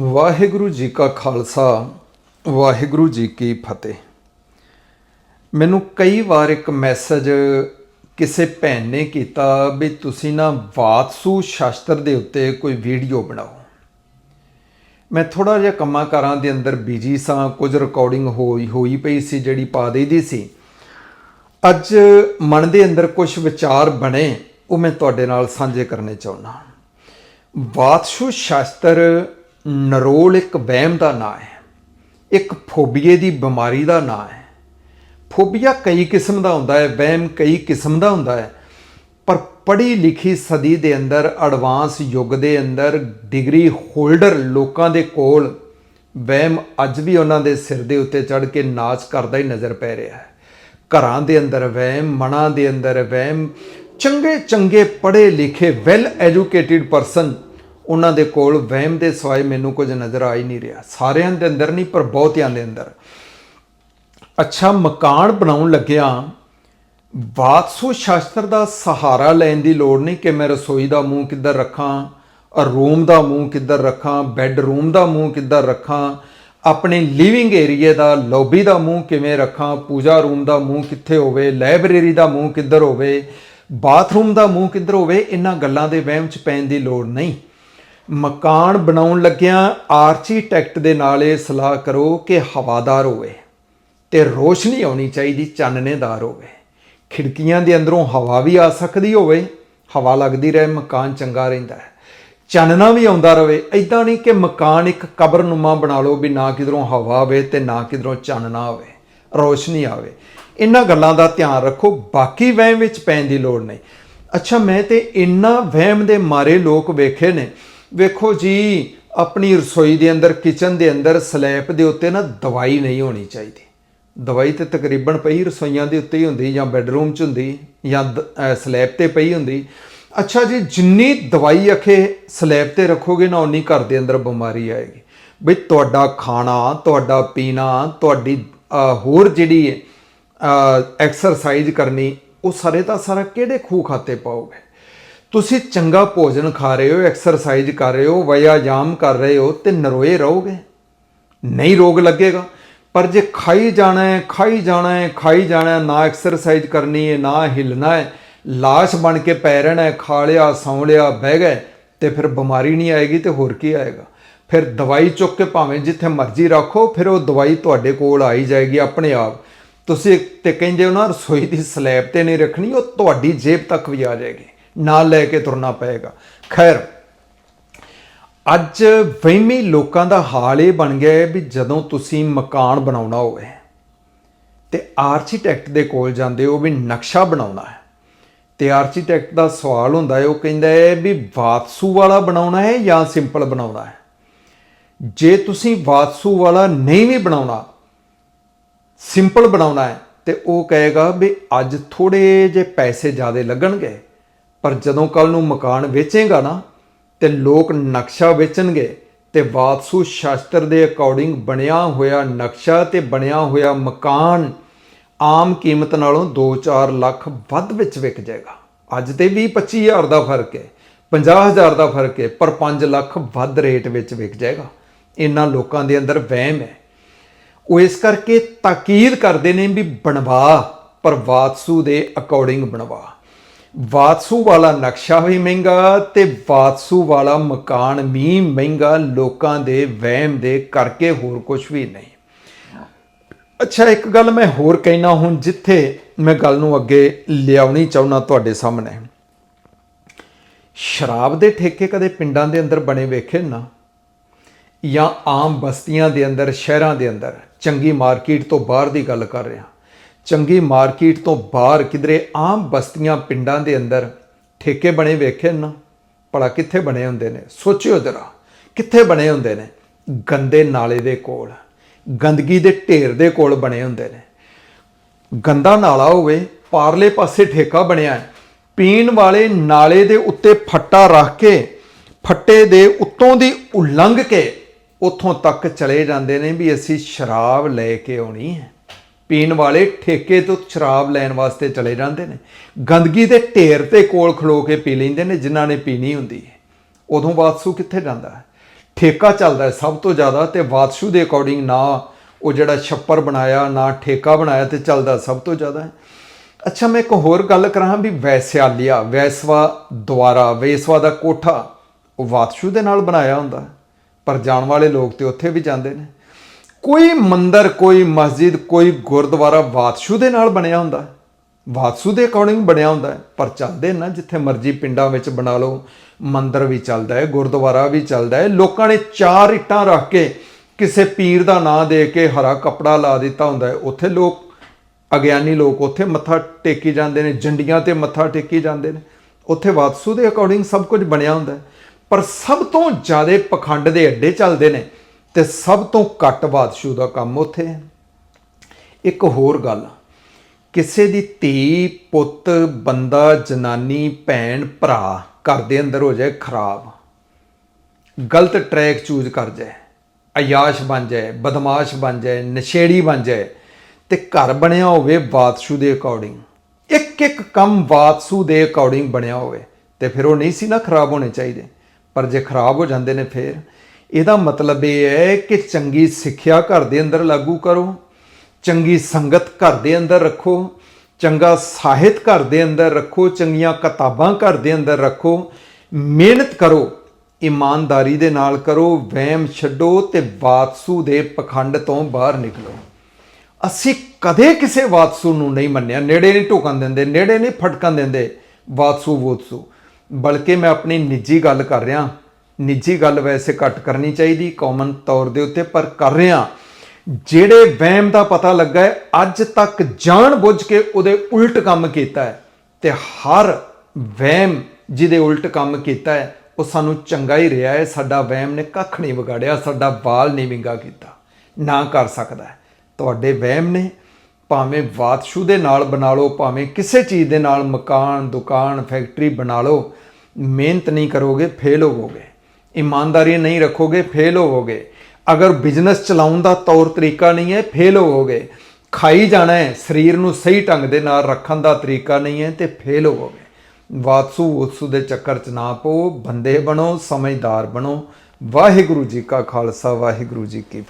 ਵਾਹਿਗੁਰੂ ਜੀ ਕਾ ਖਾਲਸਾ, ਵਾਹਿਗੁਰੂ ਜੀ ਕੀ ਫਤਿਹ। ਮੈਨੂੰ ਕਈ ਵਾਰ ਇੱਕ ਮੈਸੇਜ ਕਿਸੇ ਭੈਣ ਨੇ ਕੀਤਾ ਵੀ ਤੁਸੀਂ ਨਾ ਵਾਤਸੂ ਸ਼ਾਸਤਰ ਦੇ ਉੱਤੇ ਕੋਈ ਵੀਡੀਓ ਬਣਾਓ। ਮੈਂ ਥੋੜਾ ਜਿਹਾ ਕੰਮਾਂ ਕਾਰਾਂ ਦੇ ਅੰਦਰ ਬਿਜ਼ੀ ਸਾਂ, ਕੁਝ ਰਿਕਾਰਡਿੰਗ ਹੋਈ ਹੋਈ ਪਈ ਸੀ ਜਿਹੜੀ ਪਾ ਦੇਈਦੀ ਸੀ। ਅੱਜ ਮਨ ਦੇ ਅੰਦਰ ਕੁਝ ਵਿਚਾਰ ਬਣੇ, ਉਹ ਮੈਂ ਤੁਹਾਡੇ ਨਾਲ ਸਾਂਝੇ ਕਰਨੇ ਚਾਹੁੰਦਾ। ਵਾਤਸ਼ੂ ਸ਼ਾਸਤਰ ਨਰੋਲ ਇੱਕ ਵਹਿਮ ਦਾ ਨਾਂ ਹੈ, ਇੱਕ ਫੋਬੀਏ ਦੀ ਬਿਮਾਰੀ ਦਾ ਨਾਂ ਹੈ। ਫੋਬੀਆ ਕਈ ਕਿਸਮ ਦਾ ਹੁੰਦਾ ਹੈ, ਵਹਿਮ ਕਈ ਕਿਸਮ ਦਾ ਹੁੰਦਾ ਹੈ, ਪਰ ਪੜ੍ਹੀ ਲਿਖੀ ਸਦੀ ਦੇ ਅੰਦਰ, ਐਡਵਾਂਸ ਯੁੱਗ ਦੇ ਅੰਦਰ, ਡਿਗਰੀ ਹੋਲਡਰ ਲੋਕਾਂ ਦੇ ਕੋਲ ਵਹਿਮ ਅੱਜ ਵੀ ਉਹਨਾਂ ਦੇ ਸਿਰ ਦੇ ਉੱਤੇ ਚੜ ਕੇ ਨਾਚ ਕਰਦਾ ਹੀ ਨਜ਼ਰ ਪੈ ਰਿਹਾ ਹੈ। ਘਰਾਂ ਦੇ ਅੰਦਰ ਵਹਿਮ, ਮਨਾਂ ਦੇ ਅੰਦਰ ਵਹਿਮ ਚੰਗੇ ਚੰਗੇ ਪੜ੍ਹੇ ਲਿਖੇ ਵੈਲ ਐਜੂਕੇਟਿਡ ਪਰਸਨ ਉਹਨਾਂ ਦੇ ਕੋਲ ਵਹਿਮ ਦੇ ਸਵਾਏ ਮੈਨੂੰ ਕੁਝ ਨਜ਼ਰ ਆ ਹੀ ਨਹੀਂ ਰਿਹਾ। ਸਾਰਿਆਂ ਦੇ ਅੰਦਰ ਨਹੀਂ, ਪਰ ਬਹੁਤਿਆਂ ਦੇ ਅੰਦਰ। ਅੱਛਾ, ਮਕਾਨ ਬਣਾਉਣ ਲੱਗਿਆ ਵਾਤਸੂ ਸ਼ਾਸਤਰ ਦਾ ਸਹਾਰਾ ਲੈਣ ਦੀ ਲੋੜ ਨਹੀਂ ਕਿ ਮੈਂ ਰਸੋਈ ਦਾ ਮੂੰਹ ਕਿੱਧਰ ਰੱਖਾਂ ਰੂਮ ਦਾ ਮੂੰਹ ਕਿੱਧਰ ਰੱਖਾਂ, ਬੈੱਡਰੂਮ ਦਾ ਮੂੰਹ ਕਿੱਧਰ ਰੱਖਾਂ, ਆਪਣੇ ਲਿਵਿੰਗ ਏਰੀਆ ਦਾ, ਲੌਬੀ ਦਾ ਮੂੰਹ ਕਿਵੇਂ ਰੱਖਾਂ, ਪੂਜਾ ਰੂਮ ਦਾ ਮੂੰਹ ਕਿੱਥੇ ਹੋਵੇ, ਲਾਇਬ੍ਰੇਰੀ ਦਾ ਮੂੰਹ ਕਿੱਧਰ ਹੋਵੇ, ਬਾਥਰੂਮ ਦਾ ਮੂੰਹ ਕਿੱਧਰ ਹੋਵੇ ਇਹਨਾਂ ਗੱਲਾਂ ਦੇ ਵਹਿਮ 'ਚ ਪੈਣ ਦੀ ਲੋੜ ਨਹੀਂ। ਮਕਾਨ ਬਣਾਉਣ ਲੱਗਿਆਂ ਆਰਕੀਟੈਕਟ ਦੇ ਨਾਲ ਇਹ ਸਲਾਹ ਕਰੋ ਕਿ ਹਵਾਦਾਰ ਹੋਵੇ ਤੇ ਰੋਸ਼ਨੀ ਆਉਣੀ ਚਾਹੀਦੀ, ਚਾਨਣੇਦਾਰ ਹੋਵੇ। ਖਿੜਕੀਆਂ ਦੇ ਅੰਦਰੋਂ ਹਵਾ ਵੀ ਆ ਸਕਦੀ ਹੋਵੇ, ਹਵਾ ਲੱਗਦੀ ਰਹੇ, ਮਕਾਨ ਚੰਗਾ ਰਹਿੰਦਾ ਹੈ। ਚਾਨਣਾ ਵੀ ਆਉਂਦਾ ਰਹੇ। ਐਦਾਂ ਨਹੀਂ ਕਿ ਮਕਾਨ ਇੱਕ ਕਬਰਨੁਮਾ ਬਣਾ ਲਓ ਵੀ ਨਾ ਕਿਧਰੋਂ ਹਵਾ ਆਵੇ ਤੇ ਨਾ ਕਿਧਰੋਂ ਚਾਨਣਾ ਆਵੇ, ਰੋਸ਼ਨੀ ਆਵੇ। ਇਹਨਾਂ ਗੱਲਾਂ ਦਾ ਧਿਆਨ ਰੱਖੋ। ਬਾਕੀ ਵਹਿਮ ਵਿੱਚ ਪੈਣ ਦੀ ਲੋੜ ਨਹੀਂ। ਅੱਛਾ, ਮੈਂ ਤੇ ਇੰਨਾ ਵਹਿਮ ਦੇ ਮਾਰੇ ਲੋਕ ਵੇਖੇ ਨੇ ਵੇਖੋ ਜੀ, ਆਪਣੀ ਰਸੋਈ ਦੇ ਅੰਦਰ ਕਿਚਨ ਦੇ ਅੰਦਰ, ਸਲੈਬ ਦੇ ਉੱਤੇ ਨਾ ਦਵਾਈ ਨਹੀਂ ਹੋਣੀ ਚਾਹੀਦੀ। ਦਵਾਈ ਤੇ ਤਕਰੀਬਨ ਪਈ ਰਸੋਈਆਂ ਦੇ ਉੱਤੇ ਹੀ ਹੁੰਦੀ, ਜਾਂ ਬੈੱਡਰੂਮ 'ਚ ਹੁੰਦੀ, ਜਾਂ ਸਲੈਬ ਤੇ ਪਈ ਹੁੰਦੀ। ਅੱਛਾ ਜੀ, ਜਿੰਨੀ ਦਵਾਈ ਅਖੇ ਸਲੈਬ ਤੇ ਰੱਖੋਗੇ ਨਾ ਉਨੀ ਘਰ ਦੇ ਅੰਦਰ ਬਿਮਾਰੀ ਆਏਗੀ। ਬਈ ਤੁਹਾਡਾ ਖਾਣਾ, ਤੁਹਾਡਾ ਪੀਣਾ, ਤੁਹਾਡੀ ਹੋਰ ਜਿਹੜੀ ਐਕਸਰਸਾਈਜ਼ ਕਰਨੀ, ਉਹ ਸਾਰੇ ਦਾ ਸਾਰਾ ਕਿਹੜੇ ਖੂਹ ਖਾਤੇ ਪਾਓਗੇ? ਤੁਸੀਂ ਚੰਗਾ ਭੋਜਨ ਖਾ ਰਹੇ ਹੋ ਐਕਸਰਸਾਈਜ਼ ਕਰ ਰਹੇ ਹੋ ਵਿਆਯਾਮ ਕਰ ਰਹੇ ਹੋ ਤੇ ਨਰੋਏ ਰਹੋਗੇ? ਨਹੀਂ ਰੋਗ ਲੱਗੇਗਾ। ਪਰ ਜੇ ਖਾਈ ਜਾਣਾ ਹੈ, ਖਾਈ ਜਾਣਾ ਹੈ, ਖਾਈ ਜਾਣਾ ਹੈ, ਨਾ ਐਕਸਰਸਾਈਜ਼ ਕਰਨੀ ਹੈ, ਨਾ ਹਿੱਲਣਾ ਹੈ, ਲਾਸ਼ ਬਣ ਕੇ ਪੈ ਰਹਿਣਾ ਹੈ, ਖਾ ਲਿਆ, ਸੌਂ ਲਿਆ, ਬਹਿ ਗਏ, ਤੇ ਫਿਰ ਬਿਮਾਰੀ ਨਹੀਂ ਆਏਗੀ ਤੇ ਹੋਰ ਕੀ ਆਏਗਾ? ਫਿਰ ਦਵਾਈ ਚੁੱਕ ਕੇ ਭਾਵੇਂ ਜਿੱਥੇ ਮਰਜ਼ੀ ਰੱਖੋ, ਫਿਰ ਉਹ ਦਵਾਈ ਤੁਹਾਡੇ ਕੋਲ ਆਈ ਜਾਏਗੀ ਆਪਣੇ ਆਪ। ਤੁਸੀਂ ਤੇ ਕਹਿੰਦੇ ਹੋ ਨਾ, ਰਸੋਈ ਦੀ ਸਲੈਬ ਤੇ ਨਹੀਂ ਰੱਖਣੀ, ਉਹ ਤੁਹਾਡੀ ਜੇਬ ਤੱਕ ਵੀ ਆ ਜਾਏਗੀ। ਨਾਲ ਲੈ ਕੇ ਤੁਰਨਾ ਪਏਗਾ। ਖੈਰ, ਅੱਜ ਵਹਿਮੀ ਲੋਕਾਂ ਦਾ ਹਾਲ ਇਹ ਬਣ ਗਿਆ ਹੈ ਵੀ ਜਦੋਂ ਤੁਸੀਂ ਮਕਾਨ ਬਣਾਉਣਾ ਹੋਵੇ ਤੇ ਆਰਕੀਟੈਕਟ ਦੇ ਕੋਲ ਜਾਂਦੇ ਹੋ ਵੀ ਨਕਸ਼ਾ ਬਣਾਉਣਾ ਹੈ, ਤੇ ਆਰਕੀਟੈਕਟ ਦਾ ਸਵਾਲ ਹੁੰਦਾ ਹੈ, ਉਹ ਕਹਿੰਦਾ ਹੈ ਵੀ ਵਾਤਸੂ ਵਾਲਾ ਬਣਾਉਣਾ ਹੈ ਜਾਂ ਸਿੰਪਲ ਬਣਾਉਣਾ ਹੈ? ਜੇ ਤੁਸੀਂ ਵਾਤਸੂ ਵਾਲਾ ਨਹੀਂ ਵੀ ਬਣਾਉਣਾ ਸਿੰਪਲ ਬਣਾਉਣਾ ਹੈ, ਤੇ ਉਹ ਕਹੇਗਾ ਵੀ ਅੱਜ ਥੋੜੇ ਜੇ ਪੈਸੇ ਜ਼ਿਆਦਾ ਲੱਗਣਗੇ। ਪਰ ਜਦੋਂ ਕੱਲ ਨੂੰ ਮਕਾਨ ਵੇਚੇਗਾ ਨਾ, ਤੇ ਲੋਕ ਨਕਸ਼ਾ ਵੇਚਣਗੇ, ਤੇ ਵਾਤਸੂ ਸ਼ਾਸਤਰ ਦੇ ਅਕੋਰਡਿੰਗ ਬਣਿਆ ਹੋਇਆ ਨਕਸ਼ਾ ਤੇ ਬਣਿਆ ਹੋਇਆ ਮਕਾਨ ਆਮ ਕੀਮਤ ਨਾਲੋਂ 2-4 ਲੱਖ ਵੱਧ ਵਿੱਚ ਵਿਕ ਜਾਏਗਾ। ਅੱਜ ਤੇ 20-25 ਹਜ਼ਾਰ ਦਾ ਫ਼ਰਕ ਹੈ 50 ਹਜ਼ਾਰ ਦਾ ਫ਼ਰਕ ਹੈ, ਪਰ 5 ਲੱਖ ਵੱਧ ਰੇਟ ਵਿੱਚ ਵਿਕ ਜਾਏਗਾ। ਇਹਨਾਂ ਲੋਕਾਂ ਦੇ ਅੰਦਰ ਵਹਿਮ ਹੈ। ਉਹ ਇਸ ਕਰਕੇ ਤਾਕੀਦ ਕਰਦੇ ਨੇ ਵੀ ਬਣਵਾ, ਪਰ ਵਾਤਸੂ ਦੇ ਅਕੋਰਡਿੰਗ ਬਣਵਾ। ਵਾਤਸੂ ਵਾਲਾ ਨਕਸ਼ਾ ਵੀ ਮਹਿੰਗਾ ਤੇ ਵਾਤਸੂ ਵਾਲਾ ਮਕਾਨ ਵੀ ਮਹਿੰਗਾ, ਲੋਕਾਂ ਦੇ ਵਹਿਮ ਦੇ ਕਰਕੇ ਹੋਰ ਕੁਝ ਵੀ ਨਹੀਂ। ਅੱਛਾ, ਇੱਕ ਗੱਲ ਮੈਂ ਹੋਰ ਕਹਿਣਾ ਹੁਣ ਜਿੱਥੇ ਮੈਂ ਗੱਲ ਨੂੰ ਅੱਗੇ ਲਿਆਉਣੀ ਚਾਹੁੰਦਾ ਤੁਹਾਡੇ ਸਾਹਮਣੇ। ਸ਼ਰਾਬ ਦੇ ਠੇਕੇ ਕਦੇ ਪਿੰਡਾਂ ਦੇ ਅੰਦਰ ਬਣੇ ਵੇਖੇ ਨਾ? ਜਾਂ ਆਮ ਬਸਤੀਆਂ ਦੇ ਅੰਦਰ, ਸ਼ਹਿਰਾਂ ਦੇ ਅੰਦਰ? ਚੰਗੀ ਮਾਰਕੀਟ ਤੋਂ ਬਾਹਰ ਦੀ ਗੱਲ ਕਰ ਰਿਹਾ। ਚੰਗੀ ਮਾਰਕੀਟ ਤੋਂ ਬਾਹਰ ਕਿਧਰੇ ਆਮ ਬਸਤੀਆਂ ਪਿੰਡਾਂ ਦੇ ਅੰਦਰ ਠੇਕੇ ਬਣੇ ਵੇਖੇ ਨਾ, ਭਲਾ ਕਿੱਥੇ ਬਣੇ ਹੁੰਦੇ ਨੇ? ਸੋਚਿਓ ਜਰਾ, ਕਿੱਥੇ ਬਣੇ ਹੁੰਦੇ ਨੇ? ਗੰਦੇ ਨਾਲੇ ਦੇ ਕੋਲ, ਗੰਦਗੀ ਦੇ ਢੇਰ ਦੇ ਕੋਲ ਬਣੇ ਹੁੰਦੇ ਨੇ। ਗੰਦਾ ਨਾਲਾ ਹੋਵੇ, ਪਾਰਲੇ ਪਾਸੇ ਠੇਕਾ ਬਣਿਆ ਹੈ, ਪੀਣ ਵਾਲੇ ਨਾਲੇ ਦੇ ਉੱਤੇ ਫੱਟਾ ਰੱਖ ਕੇ, ਫੱਟੇ ਦੇ ਉੱਤੋਂ ਦੀ ਉਲੰਘ ਕੇ, ਉੱਥੋਂ ਤੱਕ ਚਲੇ ਜਾਂਦੇ ਨੇ ਵੀ ਅਸੀਂ ਸ਼ਰਾਬ ਲੈ ਕੇ ਆਉਣੀ ਹੈ। ਪੀਣ ਵਾਲੇ ਠੇਕੇ ਤੋਂ ਸ਼ਰਾਬ ਲੈਣ ਵਾਸਤੇ ਚਲੇ ਜਾਂਦੇ ਨੇ। ਗੰਦਗੀ ਦੇ ਢੇਰ ਤੇ ਕੋਲ ਖਲੋ ਕੇ ਪੀ ਲੈਂਦੇ ਨੇ, ਜਿਨ੍ਹਾਂ ਨੇ ਪੀਣੀ ਹੁੰਦੀ ਹੈ। ਉਦੋਂ ਬਾਦਸ਼ੂ ਕਿੱਥੇ ਜਾਂਦਾ ਹੈ? ਠੇਕਾ ਚੱਲਦਾ ਹੈ ਸਭ ਤੋਂ ਜ਼ਿਆਦਾ ਤੇ ਬਾਦਸ਼ੂ ਦੇ ਅਕੋਰਡਿੰਗ ਨਾ ਉਹ ਜਿਹੜਾ ਛੱਪਰ ਬਣਾਇਆ, ਨਾ ਠੇਕਾ ਬਣਾਇਆ ਤੇ ਚੱਲਦਾ ਸਭ ਤੋਂ ਜ਼ਿਆਦਾ ਹੈ। ਅੱਛਾ, ਮੈਂ ਇੱਕ ਹੋਰ ਗੱਲ ਕਰਾਂ ਵੀ ਵੈਸਿਆਲਿਆ, ਵੈਸਵਾ ਦੁਆਰਾ, ਵੈਸਵਾ ਦਾ ਕੋਠਾ ਉਹ ਵਾਤਸ਼ੂ ਦੇ ਨਾਲ ਬਣਾਇਆ ਹੁੰਦਾ ਪਰ ਜਾਣ ਵਾਲੇ ਲੋਕ ਤੇ ਉੱਥੇ ਵੀ ਜਾਂਦੇ ਨੇ। ਕੋਈ ਮੰਦਰ, ਕੋਈ ਮਸਜਿਦ, ਕੋਈ ਗੁਰਦੁਆਰਾ ਬਾਦਸ਼ੂ ਦੇ ਨਾਲ ਬਣਿਆ ਹੁੰਦਾ ਵਾਤਸ਼ੂ ਦੇ ਅਕੋਰਡਿੰਗ ਬਣਿਆ ਹੁੰਦਾ ਪਰ ਚੱਲਦੇ ਨਾ ਜਿੱਥੇ ਮਰਜ਼ੀ ਪਿੰਡਾਂ ਵਿੱਚ ਬਣਾ ਲਓ, ਮੰਦਰ ਵੀ ਚੱਲਦਾ ਹੈ, ਗੁਰਦੁਆਰਾ ਵੀ ਚੱਲਦਾ ਹੈ। ਲੋਕਾਂ ਨੇ ਚਾਰ ਇੱਟਾਂ ਰੱਖ ਕੇ ਕਿਸੇ ਪੀਰ ਦਾ ਨਾਂ ਦੇ ਕੇ ਹਰਾ ਕੱਪੜਾ ਲਾ ਦਿੱਤਾ ਹੁੰਦਾ ਹੈ। ਉੱਥੇ ਲੋਕ, ਅਗਿਆਨੀ ਲੋਕ ਉੱਥੇ ਮੱਥਾ ਟੇਕੀ ਜਾਂਦੇ ਨੇ, ਜੰਡੀਆਂ ਤੇ ਮੱਥਾ ਟੇਕੀ ਜਾਂਦੇ ਨੇ। ਉੱਥੇ ਵਾਤਸੂ ਦੇ ਅਕੋਰਡਿੰਗ ਸਭ ਕੁਝ ਬਣਿਆ ਹੁੰਦਾ ਪਰ ਸਭ ਤੋਂ ਜ਼ਿਆਦਾ ਪਖੰਡ ਦੇ ਅੱਡੇ ਚੱਲਦੇ ਨੇ ਤੇ ਸਭ ਤੋਂ ਘੱਟ ਬਾਦਸ਼ੂ ਦਾ ਕੰਮ ਉੱਥੇ ਹੈ। ਇੱਕ ਹੋਰ ਗੱਲ, ਕਿਸੇ ਦੀ ਧੀ, ਪੁੱਤ, ਬੰਦਾ, ਜਨਾਨੀ, ਭੈਣ, ਭਰਾ ਘਰ ਦੇ ਅੰਦਰ ਹੋ ਜਾਏ ਖਰਾਬ, ਗਲਤ ਟਰੈਕ ਚੂਜ਼ ਕਰ ਜਾਏ, ਅਯਾਸ਼ ਬਣ ਜਾਏ, ਬਦਮਾਸ਼ ਬਣ ਜਾਏ, ਨਸ਼ੇੜੀ ਬਣ ਜਾਏ, ਤੇ ਘਰ ਬਣਿਆ ਹੋਵੇ ਬਾਦਸ਼ੂ ਦੇ ਅਕੋਰਡਿੰਗ ਇੱਕ ਇੱਕ ਕੰਮ ਬਾਦਸ਼ੂ ਦੇ ਅਕੋਰਡਿੰਗ ਬਣਿਆ ਹੋਵੇ, ਤੇ ਫਿਰ ਉਹ ਨਹੀਂ ਸੀ ਨਾ ਖਰਾਬ ਹੋਣੇ ਚਾਹੀਦੇ, ਪਰ ਜੇ ਖਰਾਬ ਹੋ ਜਾਂਦੇ ਨੇ ਫਿਰ ਇਹਦਾ ਮਤਲਬ ਇਹ ਹੈ ਕਿ ਚੰਗੀ ਸਿੱਖਿਆ ਘਰ ਦੇ ਅੰਦਰ ਲਾਗੂ ਕਰੋ, ਚੰਗੀ ਸੰਗਤ ਘਰ ਦੇ ਅੰਦਰ ਰੱਖੋ, ਚੰਗਾ ਸਾਹਿਤ ਘਰ ਦੇ ਅੰਦਰ ਰੱਖੋ, ਚੰਗੀਆਂ ਕਿਤਾਬਾਂ ਘਰ ਦੇ ਅੰਦਰ ਰੱਖੋ, ਮਿਹਨਤ ਕਰੋ, ਇਮਾਨਦਾਰੀ ਦੇ ਨਾਲ ਕਰੋ, ਵਹਿਮ ਛੱਡੋ ਤੇ ਬਾਤਸੂ ਦੇ ਪਖੰਡ ਤੋਂ ਬਾਹਰ ਨਿਕਲੋ। ਅਸੀਂ ਕਦੇ ਕਿਸੇ ਵਾਤਸੂ ਨੂੰ ਨਹੀਂ ਮੰਨਿਆ, ਨੇੜੇ ਨਹੀਂ ਢੋਕਣ ਦਿੰਦੇ, ਨੇੜੇ ਨਹੀਂ ਫਟਕਣ ਦਿੰਦੇ ਵਾਤਸੂ ਵੋਤਸੂ ਬਲਕਿ ਮੈਂ ਆਪਣੀ ਨਿੱਜੀ ਗੱਲ ਕਰ ਰਿਹਾ ਨਿੱਜੀ ਗੱਲ ਵੈਸੇ ਘੱਟ ਕਰਨੀ ਚਾਹੀਦੀ ਕਾਮਨ ਤੌਰ ਦੇ ਉੱਤੇ, ਪਰ ਕਰ ਰਿਹਾ। ਜਿਹੜੇ ਵਹਿਮ ਦਾ ਪਤਾ ਲੱਗਾ ਹੈ, ਅੱਜ ਤੱਕ ਜਾਣ ਬੁੱਝ ਕੇ ਉਹਦੇ ਉਲਟ ਕੰਮ ਕੀਤਾ ਹੈ। ਤੇ ਹਰ ਵਹਿਮ ਜਿਹਦੇ ਉਲਟ ਕੰਮ ਕੀਤਾ ਹੈ, ਉਹ ਸਾਨੂੰ ਚੰਗਾ ਹੀ ਰਿਹਾ ਹੈ। ਸਾਡਾ ਵਹਿਮ ਨੇ ਕੱਖ ਨਹੀਂ ਵਿਗਾੜਿਆ, ਸਾਡਾ ਵਾਲ ਨਹੀਂ ਵਿੰਗਾ ਕੀਤਾ। ਨਾ ਕਰ ਸਕਦਾ ਤੁਹਾਡੇ ਵਹਿਮ ਨੇ ਭਾਵੇਂ ਵਾਤਸ਼ੂ ਦੇ ਨਾਲ ਬਣਾ ਲਓ, ਭਾਵੇਂ ਕਿਸੇ ਚੀਜ਼ ਦੇ ਨਾਲ ਮਕਾਨ, ਦੁਕਾਨ, ਫੈਕਟਰੀ ਬਣਾ ਲਓ, ਮਿਹਨਤ ਨਹੀਂ ਕਰੋਗੇ, ਫੇਲ ਹੋਵੋਗੇ। ਇਮਾਨਦਾਰੀ ਨਹੀਂ ਰੱਖੋਗੇ ਫੇਲ ਹੋਵੋਗੇ। ਅਗਰ ਬਿਜ਼ਨਸ ਚਲਾਉਣ ਦਾ ਤੌਰ ਤਰੀਕਾ ਨਹੀਂ ਹੈ ਫੇਲ ਹੋਵੋਗੇ। ਖਾਈ ਜਾਣਾ ਹੈ, ਸਰੀਰ ਨੂੰ ਸਹੀ ਢੰਗ ਦੇ ਨਾਲ ਰੱਖਣ ਦਾ ਤਰੀਕਾ ਨਹੀਂ ਹੈ, ਤੇ ਫੇਲ ਹੋਵੋਗੇ। ਵਾਤਸੂ ਉਤਸੂ ਦੇ ਚੱਕਰ ਚ ਨਾ ਪਓ, ਬੰਦੇ ਬਣੋ, ਸਮਝਦਾਰ ਬਣੋ। ਵਾਹਿਗੁਰੂ ਜੀ ਕਾ ਖਾਲਸਾ, ਵਾਹਿਗੁਰੂ ਜੀ ਕੀ ਫਤਿਹ।